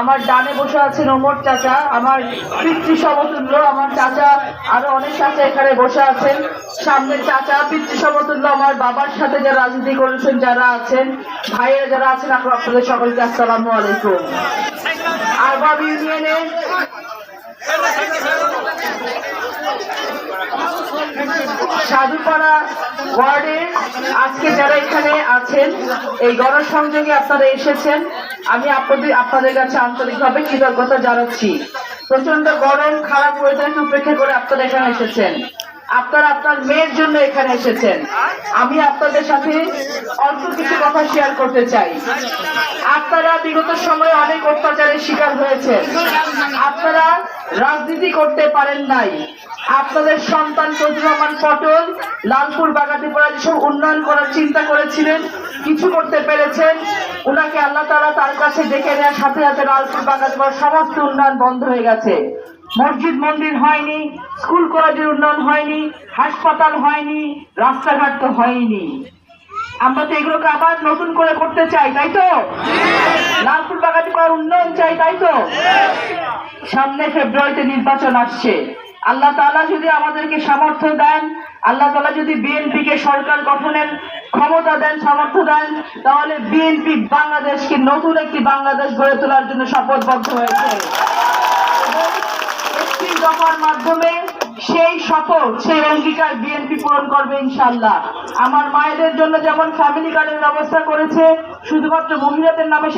আমার ডানে বসে আছেন ওমর চাচা, আমার পিতৃ সমতুল্য, আমার চাচা আরও অনেক চাচা এখানে বসে আছেন। সামনে চাচা, পিতৃ সমতুল্য, আমার বাবার সাথে যারা রাজনীতি করেছেন, যারা আছেন, ভাইয়েরা যারা আছেন আপনাদের সকলকে আসসালামু আলাইকুম। আরবাব ইউনিয়নে সাধুপাড়া ওয়ার্ডে আজকে যারা এখানে আছেন, এই গণসংযোগে আপনারা এসেছেন। আমি আপনাদের আপনাদের কাছে আন্তরিকভাবে কৃতজ্ঞতা জানাচ্ছি। প্রচণ্ড গরম, খারাপ ওয়েদারকে উপেক্ষা করে আপনারা এখানে এসেছেন। আপনারা আপনার মেয়ের জন্য এখানে এসেছেন। আমি আপনাদের সাথে অল্প কিছু কথা শেয়ার করতে চাই। আপনারা বিগত সময়ে অনেক অত্যাচারের শিকার হয়েছেন। আপনারা রাজনীতি করতে পারেন নাই। আপনাদের সন্তান প্রতিভামান পটল লালপুর বাগাতিপাড়া যেসব উন্নয়ন করার চিন্তা করেছিলেন, কিছু করতে পেরেছেন ওনাকে আল্লাহ তাআলা তার কাছে ডেকে নেওয়ার সাথে সাথে লালপুর বাগাতিপাড়ার সমস্ত উন্নয়ন বন্ধ হয়ে গেছে। মসজিদ মন্দির হয়নি, স্কুল কলেজের উন্নয়ন হয়নি, হাসপাতাল হয়নি, রাস্তাঘাট তো হয়নি। আমরা তো এগুলোকে আবার নতুন করে করতে চাই, তাই তো? লালপুর বাগাতি করার উন্নয়ন চাই, তাই তো? সামনে ফেব্রুয়ারিতে নির্বাচন আসছে। আল্লাহ তালা যদি আমাদেরকে সামর্থ্য দেন, আল্লাহ তাআলা যদি বিএনপি কে সরকার গঠনের ক্ষমতা দেন, সামর্থ্য দেন, তাহলে বিএনপি বাংলাদেশকে নতুন একটি বাংলাদেশ গড়ে তোলার জন্য শপথবদ্ধ হয়েছে। মাধ্যমে শপথ সেই অঙ্গীকার বিএনপি পূরণ করবে ইনশাল্লাহ আমার মায়েদের জন্য যেমন ফ্যামিলি কার্ডের ব্যবস্থা করেছে, শুধুমাত্র মহিলাদের নামে